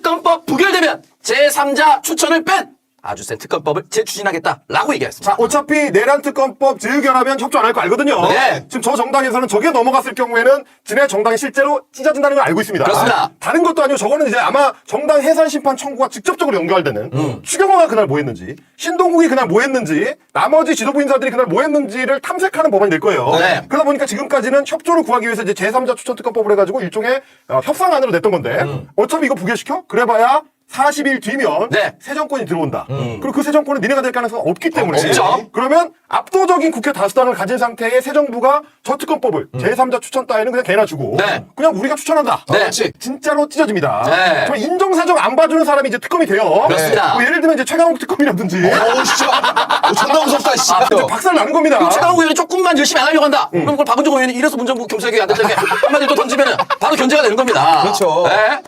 특검법 부결되면 제3자 추천을 뺀 아주 센 특검법을 재추진하겠다라고 얘기했습니다. 자, 어차피 내란 특검법 재의결하면 협조 안 할 거 알거든요. 네. 지금 저 정당에서는 저게 넘어갔을 경우에는 지네 정당이 실제로 찢어진다는 걸 알고 있습니다. 그렇습니다. 다른 것도 아니고 저거는 이제 아마 정당 해산 심판 청구가 직접적으로 연결되는 음. 추경호가 그날 뭐 했는지, 신동국이 그날 뭐 했는지, 나머지 지도부 인사들이 그날 뭐 했는지를 탐색하는 법안이 될 거예요. 네. 그러다 보니까 지금까지는 협조를 구하기 위해서 이제 제3자 추천 특검법을 해가지고 일종의 어, 협상안으로 냈던 건데 어차피 이거 부결시켜? 그래봐야 40일 뒤면 네. 새 정권이 들어온다. 그리고 그 새 정권은 니네가 될 가능성이 없기 때문에 없죠. 그러면 압도적인 국회 다수당을 가진 상태의 새 정부가 저 특검법을 제3자 추천 따위는 그냥 걔나 주고 네. 그냥 우리가 추천한다. 네. 그렇지. 진짜로 찢어집니다. 네. 정말 인정사정 안 봐주는 사람이 이제 특검이 돼요. 그렇습니다. 뭐 예를 들면 이제 최강욱 특검이라든지 어우, 진짜. 어, 존나 무섭다, 씨. 이제 박살 나는 겁니다. 최강욱 의원이 조금만 열심히 안 하려고 한다. 그럼 그걸 박은종 의원이 이래서 문정부 경찰국이 안 된다는 게 한마디로 던지면 바로 견제가 되는 겁니다. 그렇죠. 네.